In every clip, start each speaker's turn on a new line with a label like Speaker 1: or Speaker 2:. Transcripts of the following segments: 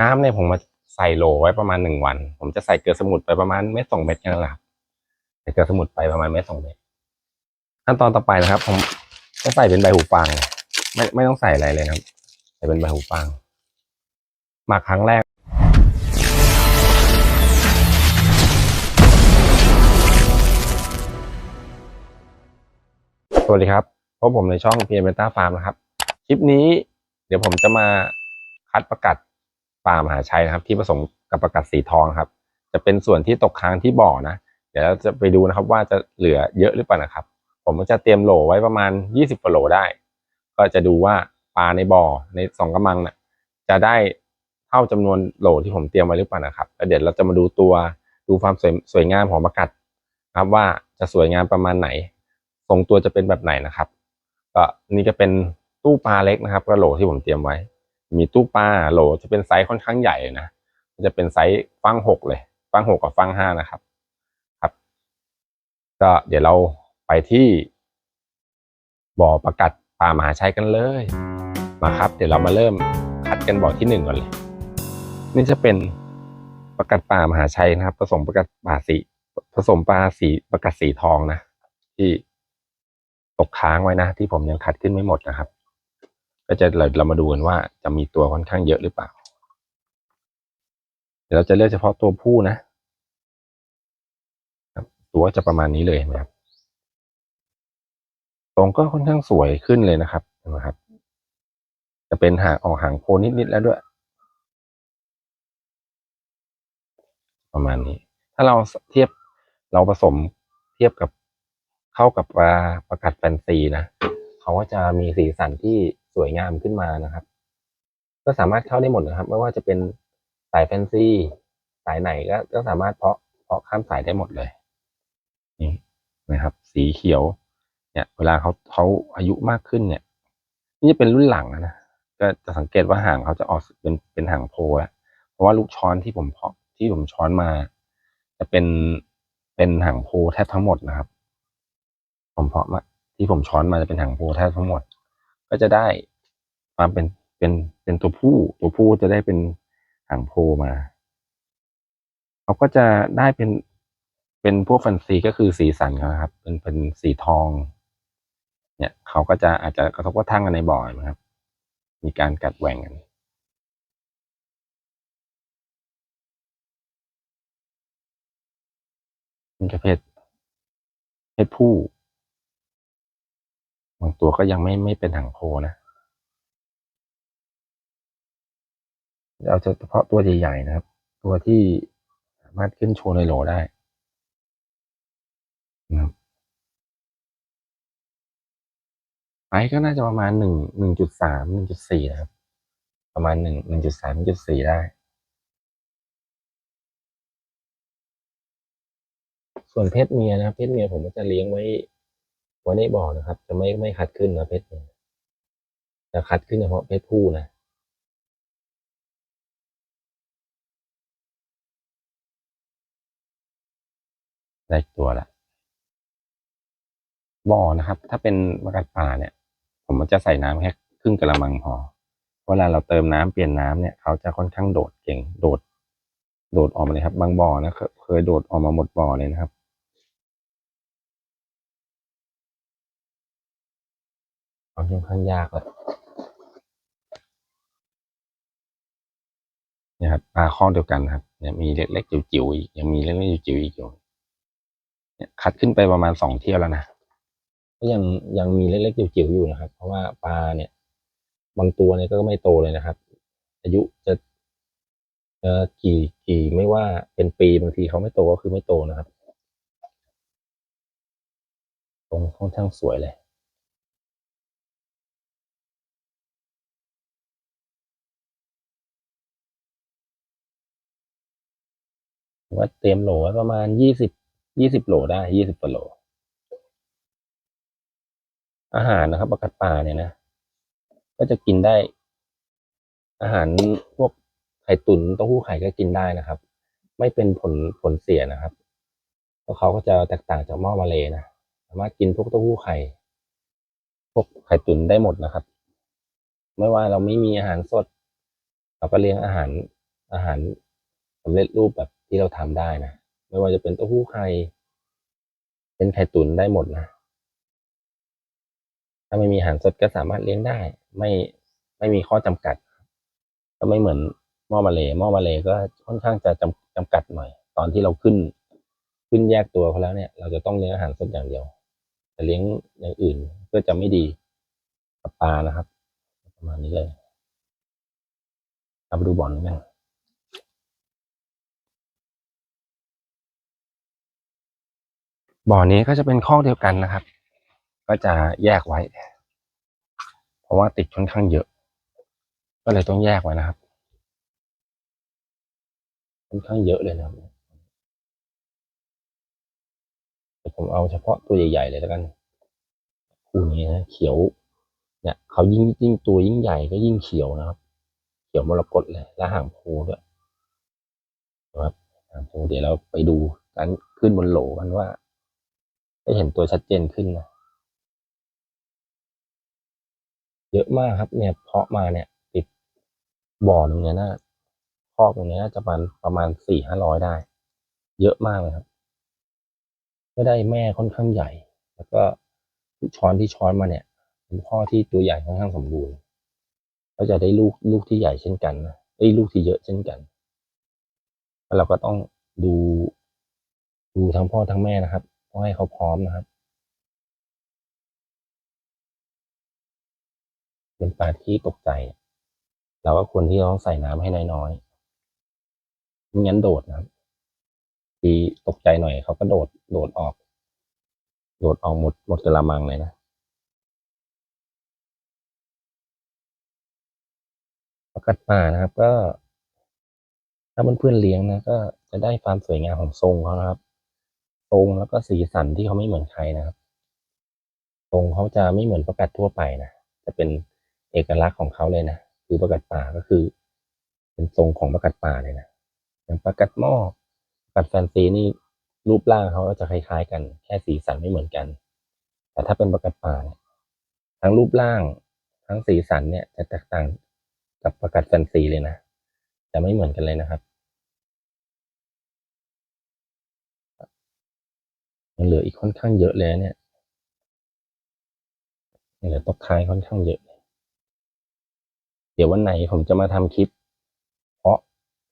Speaker 1: น้ำเนี่ยผมมาใส่โหลไว้ประมาณหนึ่งวัน ผมจะใส่เกลือสมุนไปประมาณเม็ดสองเม็ดนั้นแหละครับใส่เกลือสมุนไปประมาณเม็ดสองเม็ดขั้นตอนต่อไปนะครับ ผมจะใส่เป็นใบหูฟางไม่ไม่ต้องใส่อะไรเลยครับ ใส่เป็นใบหูฟางหมักครั้งแรกสวัสดีครับพบผมในช่อง p ี b e n t a Farm นะครับ คลิปนี้เดี๋ยวผมจะมาคัดประกัด ป่ามหาชัยนะครับ ที่ผสมกับประกัดสีทองครับ จะเป็นส่วนที่ตกค้างที่บ่อนะ เดี๋ยวเราจะไปดูนะครับว่าจะเหลือเยอะหรือเปล่านะครับ ผมก็จะเตรียมโหลไว้ประมาณ 20กว่าโหลได้ ก็จะดูว่าปลาในบ่อในสองกำมังน่ะจะได้เท่าจำนวนโหลที่ผมเตรียมไว้หรือเปล่านะครับแล้วเดี๋ยวเราจะมาดูตัวดูความสวยสวยงามของประกัดครับว่าจะสวยงามประมาณไหนทรงตัวจะเป็นแบบไหนนะครับก็นี่จะเป็นตู้ปลาเล็กนะครับก็โหลที่ผมเตรียมไว้ มีตู้ปลาโหลจะเป็นไซส์ค่อนข้างใหญ่นะจะเป็นไซส์ฟังหกเลยฟังหกกับฟังห้านะครับครับก็เดี๋ยวเราไปที่บ่อประกัดป่ามหาชัยกันเลยมาครับ เดี๋ยวเรามาเริ่มคัดกันบ่อที่หนึ่งก่อนเลย นี่จะเป็นประกัดป่ามหาชัยนะครับ ผสมประกัดป่าสีผสมปลาสีประกัดสีทองนะที่ตกค้างไว้นะที่ผมยังคัดขึ้นไม่หมดนะครับ ก็จะเราเรามาดูกันว่าจะมีตัวค่อนข้างเยอะหรือเปล่า เดี๋ยวเราจะเลือกเฉพาะตัวผู้นะครับตัวจะประมาณนี้เลยนะครับ ตรงก็ค่อนข้างสวยขึ้นเลยนะครับนไหมครับ จะเป็นหางออกหางโพนิดๆแล้วด้วย ประมาณนี้ ถ้าเราเทียบเราผสมเทียบกับเข้ากับปลาประกัดแฟนซีนะ เขาก็จะมีสีสันที่ สวยงามขึ้นมานะครับ ก็สามารถเข้าได้หมดนะครับ ไม่ว่าจะเป็นสายแฟนซีสายไหนก็ก็สามารถเพาะเพาะข้ามสายได้หมดเลยนี่นะครับ สีเขียว เนี่ย เวลาเขาเขาอายุมากขึ้นเนี่ย นี่จะเป็นรุ่นหลังนะก็จะสังเกตว่าหางเขาจะออกเป็นเป็นหางโพแล้วเพราะว่าลูกช้อนที่ผมเพาะที่ผมช้อนมา จะเป็นเป็นหางโพแทบทั้งหมดนะครับ ผมเพาะมาที่ผมช้อนมาจะเป็นหางโพแทบทั้งหมด ก็จะได้ความเป็นเป็นเป็นตัวผู้ ตัวผู้จะได้เป็นหางโพมาเขาก็จะได้เป็นเป็นพวกแฟนซีก็คือสีสันเขาครับ เป็นเป็นสีทอง เนี่ยเขาก็จะอาจจะกระทบกระทั่งกันในบ่อยนะครับ มีการกัดแหว่งกันเป็นประเภทเพศผู้ บางตัวก็ยังไม่ไม่เป็นหางโพนะเราจะเฉพาะตัวใหญ่ๆนะครับ ตัวที่สามารถขึ้นโชว์ในโหลได้นะครับไซส์ก็น่าจะประมาณหนึ่งหนึ่งจุดสามหนึ่งจุดสี่นะครับ ประมาณหนึ่งหนึ่งจุดสามจุดสี่ได้ ส่วนเพศเมียนะครับเพศเมียผมก็จะเลี้ยงไว้ ไว้ในบ่อนะครับ จะไม่ไม่คัดขึ้นนะเพศเมียจะคัดขึ้นเฉพาะเพศผู้นะได้ตัวละบ่อนะครับ ถ้าเป็นประกัดป่าเนี่ย ผมจะใส่น้ำแค่ครึ่งกระมังพอเวลาเราเติมน้ำเปลี่ยนน้ำเนี่ยเขาจะค่อนข้างโดดเก่ง โดด โดดออกมาเลยครับ บางบ่อนะเคยเคยโดดออกมาหมดบ่อเลยนะครับ ค่อนข้างยากเลยนี่ยครับปลาข้อเดียวกันครับเนี่ยมีเล็กๆจิ๋วๆอีกยังมีเล็กๆจิ๋วๆอีกอยู่เนี่ยคัดขึ้นไปประมาณสองเที่ยวแล้วนะก็ยังยังมีเล็กๆจิ๋วๆอยู่นะครับ เพราะว่าปลาเนี่ยบางตัวเนี่ยก็ไม่โตเลยนะครับ อายุจะเอ่อกี่กี่ไม่ว่าเป็นปีบางทีเขาไม่โตก็คือไม่โตนะครับ ตรงค่อนข้างสวยเลย ว่าเตรียมโหลไว้ประมาณยี่สิบยี่สิบโหลได้ยี่สิบกว่าโหล อาหารนะครับประกัดป่าเนี่ยนะ ก็จะกินได้ อาหารพวกไข่ตุ๋นเต้าหู้ไข่ก็กินได้นะครับ ไม่เป็นผลผลเสียนะครับเพราะเขาก็จะแตกต่างจากหม้อมาเลยนะสามารถกินพวกเต้าหู้ไข่พวกไข่ตุ๋นได้หมดนะครับ ไม่ว่าเราไม่มีอาหารสด เราก็เลี้ยงอาหารอาหารสำเร็จรูปแบบ ที่เราทำได้นะ ไม่ว่าจะเป็นเต้าหู้ไข่ เป็นไข่ตุ๋นได้หมดนะ ถ้าไม่มีอาหารสดก็สามารถเลี้ยงได้ ไม่ไม่มีข้อจำกัด ก็ไม่เหมือนหม้อมาเลหม้อมาเลก็ค่อนข้างจะจำจำกัดหน่อย ตอนที่เราขึ้น ขึ้นแยกตัวเขาแล้วเนี่ย เราจะต้องเลี้ยงอาหารสดอย่างเดียว แต่เลี้ยงอย่างอื่นก็จะไม่ดีกับปลานะครับ ประมาณนี้เลยเอาไปดูบอนกัน บ่อนี้ก็จะเป็นข้อกเดียวกันนะครับ ก็จะแยกไว้ เพราะว่าติดค่อนข้างเยอะ ก็เลยต้องแยกไว้นะครับค่อนข้างเยอะเลยนะครับผมเอาเฉพาะตัวใหญ่ๆเลยแล้วกันคู่นี้นะเขียว เนี่ยเขายิ่งยิ่งตัวยิ่งใหญ่ก็ยิ่งเขียวนะครับ เขียวมรกตเลยและหางพูด้วยนะครับหางพูเดี๋ยวเราไปดูการขึ้นบนโหลกันว่า ได้เห็นตัวชัดเจนขึ้นนะเยอะมากครับเนี่ยเพาะมาเนี่ย ติดบ่อตรงเนี้ยนะคอกตรงเนี้ยจะประมาณประมาณสี่ห้าร้อยได้ เยอะมากเลยครับ ก็ได้แม่ค่อนข้างใหญ่ แล้วก็ช้อนที่ช้อนมาเนี่ยเป็นพ่อที่ตัวใหญ่ค่อนข้างสมบูรณ์ก็จะได้ลูกลูกที่ใหญ่เช่นกันนะไอ้ลูกที่เยอะเช่นกันแล้วเราก็ต้องดูดูทั้งพ่อทั้งแม่นะครับ ต้องให้เขาพร้อมนะครับเป็นปลาที่ตกใจ เราก็ควรที่จะต้องใส่น้ำให้น้อยๆไม่งั้นโดดนะครับทีตกใจหน่อยเขาก็โดดโดดออก โดดออกหมดหมดกระมังเลยนะประกัดป่านะครับก็ ถ้าเพื่อนๆเลี้ยงนะก็จะได้ความสวยงามของทรงเขานะครับ ทรงแล้วก็สีสันที่เขาไม่เหมือนใครนะครับทรงเขาจะไม่เหมือนประกัดทั่วไปนะจะเป็นเอกลักษณ์ของเขาเลยนะคือประกัดป่าก็คือ เป็นทรงของประกัดป่าเลยนะอย่างประกัดหม้อประกัดแฟนซีนี่รูปร่างเขาก็จะคล้ายๆ กัน แค่สีสันไม่เหมือนกัน แต่ถ้าเป็นประกัดป่าเนี่ยทั้งรูปร่างทั้งสีสันเนี่ยจะแตกต่างกับประกัดแฟนซีเลยนะจะไม่เหมือนกันเลยนะครับ ยังเหลืออีกค่อนข้างเยอะเลยนะเนี่ยเหลือตกท้ายค่อนข้างเยอะ เดี๋ยววันไหนผมจะมาทำคลิป เพราะ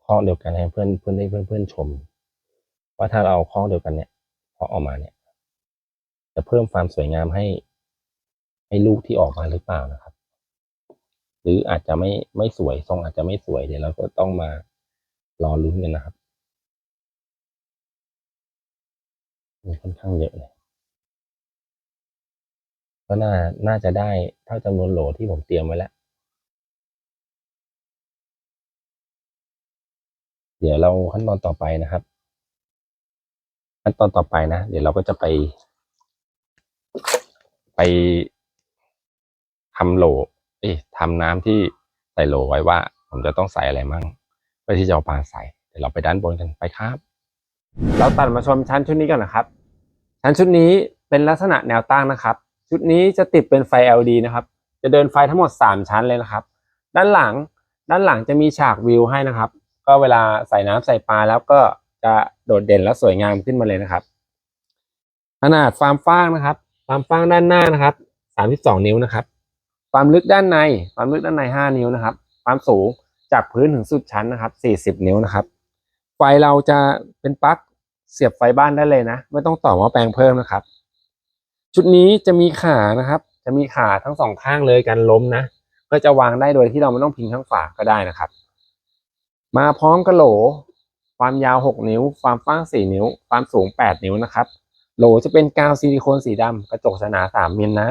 Speaker 1: ข้อเดียวกันให้เพื่อนเพื่อนได้เพื่อนเพื่อนชม ว่าถ้าเราเอาข้อเดียวกันเนี่ยเพาะออกมาเนี่ย จะเพิ่มความสวยงามให้ ให้ลูกที่ออกมาหรือเปล่านะครับ หรืออาจจะไม่ไม่สวยทรงอาจจะไม่สวยเดี๋ยวเราก็ต้องมารอลุ้นกันนะครับ มีค่อนข้างเยอะเลย ก็น่า น่าจะได้เท่าจำนวนโหลที่ผมเตรียมไว้แล้ว เดี๋ยวเราขั้นตอนต่อไปนะครับ ขั้นตอนต่อไปนะ เดี๋ยวเราก็จะไป ไปทำโหล เอ้ทำน้ำที่ใส่โหลไว้ว่า ผมจะต้องใส่อะไรมั่งเพื่อที่จะเอาปลาใส่ เดี๋ยวเราไปด้านบนกันไปครับ เราตัดมาชมชั้นชุดนี้กันนะครับ ชั้นชุดนี้เป็นลักษณะแนวตั้งนะครับ ชุดนี้จะติดเป็นไฟ LED นะครับ จะเดินไฟทั้งหมด 3 ชั้นเลยนะครับ ด้านหลังด้านหลังจะมีฉากวิวให้นะครับ ก็เวลาใส่น้ำใส่ปลาแล้วก็จะโดดเด่นและสวยงามขึ้นมาเลยนะครับ ขนาดฟาร์มฟางนะครับฟาร์มฟางด้านหน้านะครับ 32 นิ้วนะครับ ความลึกด้านในความลึกด้านใน 5 นิ้วนะครับ ความสูงจากพื้นถึงสุดชั้นนะครับ 40 นิ้วนะครับ ไฟเราจะเป็นปลั๊ก เสียบไฟบ้านได้เลยนะ ไม่ต้องต่อหม้อแปลงเพิ่มนะครับ ชุดนี้จะมีขานะครับ จะมีขาทั้งสองข้างเลยกันล้มนะก็จะวางได้โดยที่เราไม่ต้องพิงข้างฝาก็ได้นะครับ มาพร้อมกระโหล ความยาว 6 นิ้ว ความกว้าง 4 นิ้ว ความสูง 8 นิ้วนะครับ โหลจะเป็นกาวซิลิโคนสีดำกระจกหนา3มิลนะ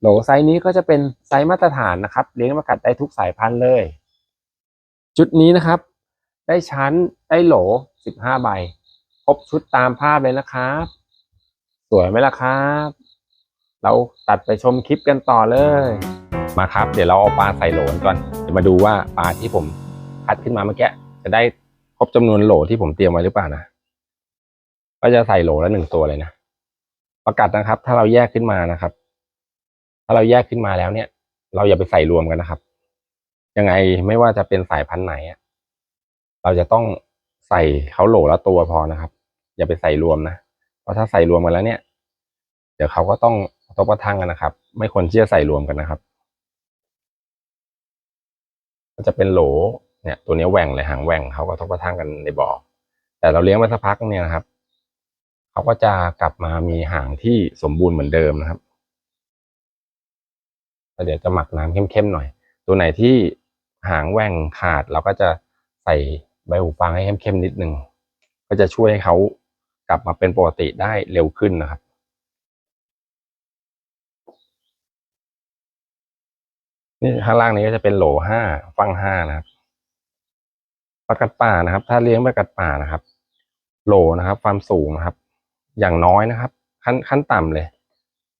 Speaker 1: โหลไซส์นี้ก็จะเป็นไซส์มาตรฐานนะครับ เลี้ยงประกัดได้ทุกสายพันธุ์เลย จุดนี้นะครับ ได้ชั้นได้โหล 15 ใบ ครบชุดตามภาพเลยนะครับ สวยไหมล่ะครับ เราตัดไปชมคลิปกันต่อเลย มาครับ เดี๋ยวเราเอาปลาใส่โหลก่อนเดี๋ยวมาดูว่าปลาที่ผมคัดขึ้นมาเมื่อกี้จะได้ครบจำนวนโหลที่ผมเตรียมไว้หรือเปล่านะก็จะใส่โหลละหนึ่งตัวเลยนะประกาศนะครับ ถ้าเราแยกขึ้นมานะครับ ถ้าเราแยกขึ้นมาแล้วเนี่ย เราอย่าไปใส่รวมกันนะครับ ยังไงไม่ว่าจะเป็นสายพันธุ์ไหนอะเราจะต้องใส่เขาโหลละตัวพอนะครับ อย่าไปใส่รวมนะ เพราะถ้าใส่รวมกันแล้วเนี่ย เดี๋ยวเขาก็ต้องกระทบกระทั่งกันนะครับ ไม่ควรที่จะใส่รวมกันนะครับ ก็จะเป็นโหลเนี่ย ตัวนี้แหว่งเลยหางแหว่งเขาก็ทบกระทั่งกันในบ่อ แต่เราเลี้ยงไปสักพักเนี่ยนะครับเขาก็จะกลับมามีหางที่สมบูรณ์เหมือนเดิมนะครับแล้วเดี๋ยวจะหมักน้ำเข้มๆหน่อย ตัวไหนที่หางแหว่งขาดเราก็จะใส่ใบหูฟางให้เข้มๆนิดนึง ก็จะช่วยให้เขา กลับมาเป็นปกติได้เร็วขึ้นนะครับนี่ข้างล่างนี้ก็จะเป็นโหลห้าฟังห้านะครับปลากัดป่านะครับ ถ้าเลี้ยงปลากัดป่านะครับ โหลนะครับ ความสูงนะครับ อย่างน้อยนะครับ ขั้นขั้นต่ำเลย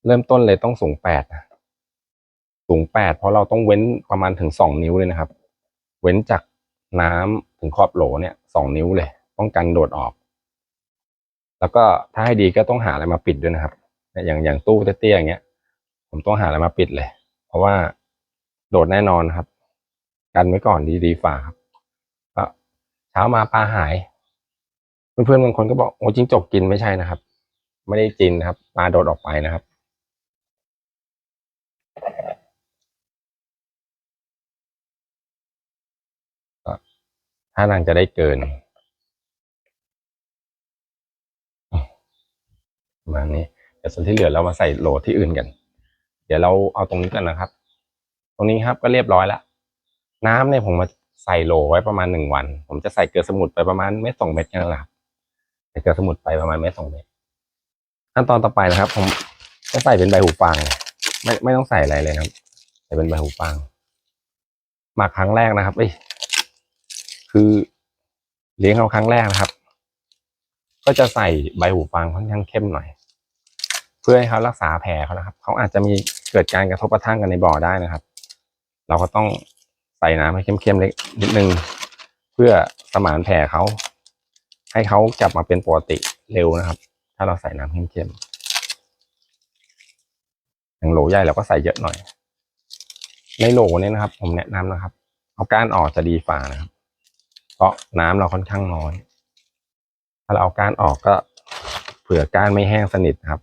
Speaker 1: เริ่มต้นเลยต้องสูงแปดสูงแปดเพราะเราต้องเว้นประมาณถึงสองนิ้วเลยนะครับ เว้นจากน้ำถึงขอบโหลเนี่ยสองนิ้วเลย ป้องกันโดดออก แล้วก็ถ้าให้ดีก็ต้องหาอะไรมาปิดด้วยนะครับ อย่างอย่างตู้เตี้ยๆอย่างเงี้ย ผมต้องหาอะไรมาปิดเลย เพราะว่าโดดแน่นอนครับ กันไว้ก่อนดีดีฝ่าครับก็เช้ามาปลาหาย เพื่อนๆบางคนก็บอกโอ้จิ้งจกกินไม่ใช่นะครับ ไม่ได้กินนะครับปลาโดดออกไปนะครับถ้านังจะได้เกิน ประมาณนี้เดี๋ยวส่วนที่เหลือเรามาใส่โหลที่อื่นกัน เดี๋ยวเราเอาตรงนี้กันนะครับ ตรงนี้ครับก็เรียบร้อยแล้วน้ำเนี่ยผมมาใส่โหลไว้ประมาณหนึ่งวัน ผมจะใส่เกลือสมุนไปประมาณเม็ดสองเม็ดนั้นแหละครับใส่เกลือสมุนไปประมาณเม็ดสองเม็ดขั้นตอนต่อไปนะครับ ผมจะใส่เป็นใบหูฟางไม่ไม่ต้องใส่อะไรเลยครับ ใส่เป็นใบหูฟางหมักครั้งแรกนะครับเอ้ยคือเลี้ยงเขาครั้งแรกนะครับ ก็จะใส่ใบหูฟางค่อนข้างเข้มหน่อย พื่อให้เขารักษาแผลเขานะครับ เขาอาจจะมีเกิดการกระทบกระทั่งกันในบ่อได้นะครับ เราก็ต้องใส่น้ำให้เข้มๆเล็กนิดนึง เพื่อสมานแผลเขา ให้เขากลับมาเป็นปกติเร็วนะครับ ถ้าเราใส่น้ำเข้มๆอย่างโหลใหญ่เราก็ใส่เยอะหน่อย ในโหลเนี่ยนะครับ ผมแนะนำนะครับ เอาก้านออกจะดีฝ่านะครับ เพราะน้ำเราค่อนข้างน้อย ถ้าเราเอาก้านออกก็เผื่อก้านไม่แห้งสนิทนะครับ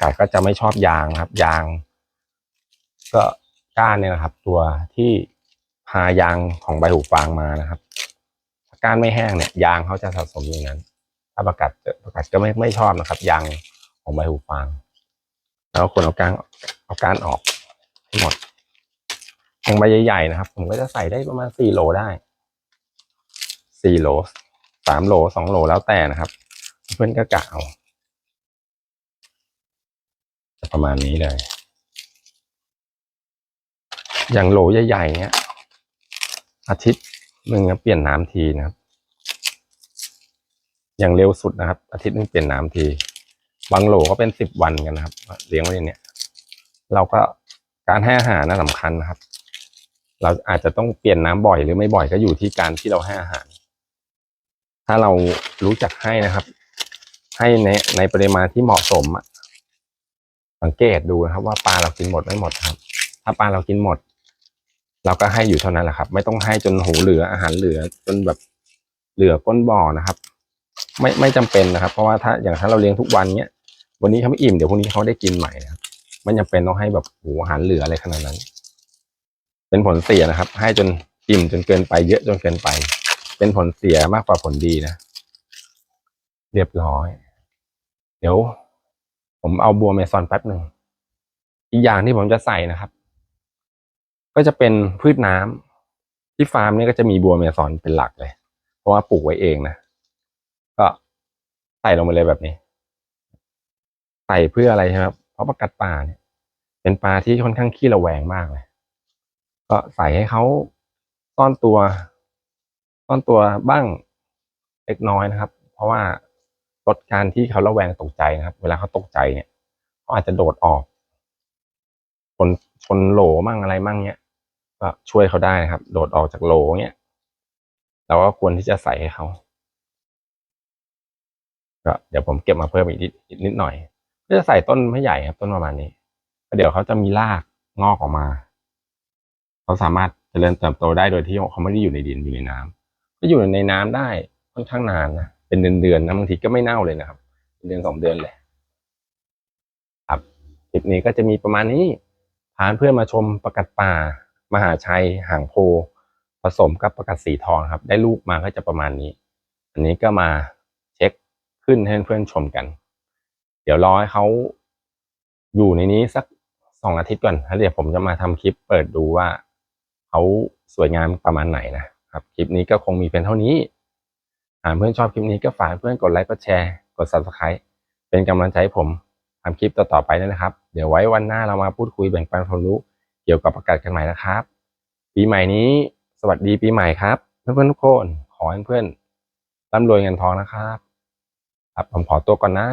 Speaker 1: กาศก็จะไม่ชอบยางนะครับ ยาง ก็ก้านเนี่ยนะครับ ตัวที่พายางของใบหูฟางมานะครับถ้าก้านไม่แห้งเนี่ย ยางเขาจะสะสมอย่างนั้น ถ้าประกาศประกาศก็ไม่ไม่ชอบนะครับ ยางของใบหูฟาง แล้วควรเอาก้านเอาก้านออกให้หมดอย่างใบใหญ่ๆนะครับ ผมก็จะใส่ได้ประมาณสี่โลได้สี่โลสามโลสองโลแล้วแต่นะครับ เพื่อนก็กะเอา ประมาณนี้เลย อย่างโหลใหญ่ๆเนี้ย อาทิตย์หนึ่งเปลี่ยนน้ำทีนะครับ อย่างเร็วสุดนะครับ อาทิตย์หนึงเปลี่ยนน้ำที บางโหลก็เป็นสิบวันกันนะครับ เลี้ยงไว้ในเนี้ย เราก็การให้อาหารน่าสำคัญนะครับ เราอาจจะต้องเปลี่ยนน้ำบ่อยหรือไม่บ่อยก็อยู่ที่การที่เราให้อาหาร ถ้าเรารู้จักให้นะครับ ให้ในในปริมาณที่เหมาะสมอะ สังเกตดูนะครับ ว่าปลาเรากินหมดไม่หมดครับ ถ้าปลาเรากินหมด เราก็ให้อยู่เท่านั้นแหละครับ ไม่ต้องให้จนหูเหลืออาหารเหลือจนแบบเหลือก้นบ่อนะครับ ไม่ไม่จำเป็นนะครับ เพราะว่าถ้าอย่างถ้าเราเลี้ยงทุกวันเนี้ยวันนี้เขาไม่อิ่มเดี๋ยวพรุ่งนี้เขาได้กินใหม่นะครับไม่จำเป็นต้องให้แบบหูอาหารเหลืออะไรขนาดนั้น เป็นผลเสียนะครับ ให้จนอิ่มจนเกินไป เยอะจนเกินไป เป็นผลเสียมากกว่าผลดีนะ เรียบร้อย เดี๋ยว ผมเอาบัวเมซอนแป๊บหนึ่ง อีกอย่างที่ผมจะใส่นะครับ ก็จะเป็นพืชน้ำที่ฟาร์มเนี่ยก็จะมีบัวเมซอนเป็นหลักเลย เพราะว่าปลูกไว้เองนะ ก็ใส่ลงไปเลยแบบนี้ ใส่เพื่ออะไรครับ เพราะปลากัดป่าเนี่ย เป็นปลาที่ค่อนข้างขี้ระแวงมากเลย ก็ใส่ให้เขาซ่อนตัวซ่อนตัวบ้างเล็กน้อยนะครับ เพราะว่า ลดการที่เขาระแวงตกใจนะครับ เวลาเขาตกใจเนี่ยเขาอาจจะโดดออกชนชนโหลมั่งอะไรมั่งเนี้ยก็ช่วยเขาได้นะครับ โดดออกจากโหลเนี้ยเราก็ควรที่จะใส่ให้เขาก็เดี๋ยวผมเก็บมาเพิ่มอีกนิดนิดหน่อยก็จะใส่ต้นไม่ใหญ่ครับต้นประมาณนี้แล้วเดี๋ยวเขาจะมีรากงอกออกมาเขาสามารถเจริญเติบโตได้โดยที่เขาไม่ได้อยู่ในดินอยู่ในน้ำก็อยู่ในน้ำได้ค่อนข้างนานนะ เป็นเดือนๆนะบางทีก็ไม่เน่าเลยนะครับเป็นเดือนสองเดือนเลยครับคลิปนี้ก็จะมีประมาณนี้พาเพื่อนมาชมประกัดป่า มหาชัยหางโพ ผสมกับประกัดสีทองครับ ได้ลูกมาก็จะประมาณนี้ อันนี้ก็มาเช็คขึ้นให้เพื่อนชมกัน เดี๋ยวรอให้เขาอยู่ในนี้สักสองอาทิตย์ก่อนแล้วเดี๋ยวผมจะมาทำคลิปเปิดดูว่าเขาสวยงามประมาณไหนนะครับ คลิปนี้ก็คงมีเพียงเท่านี้ หากเพื่อนชอบคลิปนี้ก็ฝากเพื่อนกดไลค์กดแชร์กด subscribe เป็นกำลังใจให้ผมทำคลิปต่อๆไปด้วยนะครับ เดี๋ยวไว้วันหน้าเรามาพูดคุยแบ่งปันความรู้เกี่ยวกับประกาศกันใหม่นะครับ ปีใหม่นี้สวัสดีปีใหม่ครับเพื่อนๆทุกคนขอให้เพื่อนร่ำรวยเงินทองนะครับ ครับผมขอตัวก่อนนะ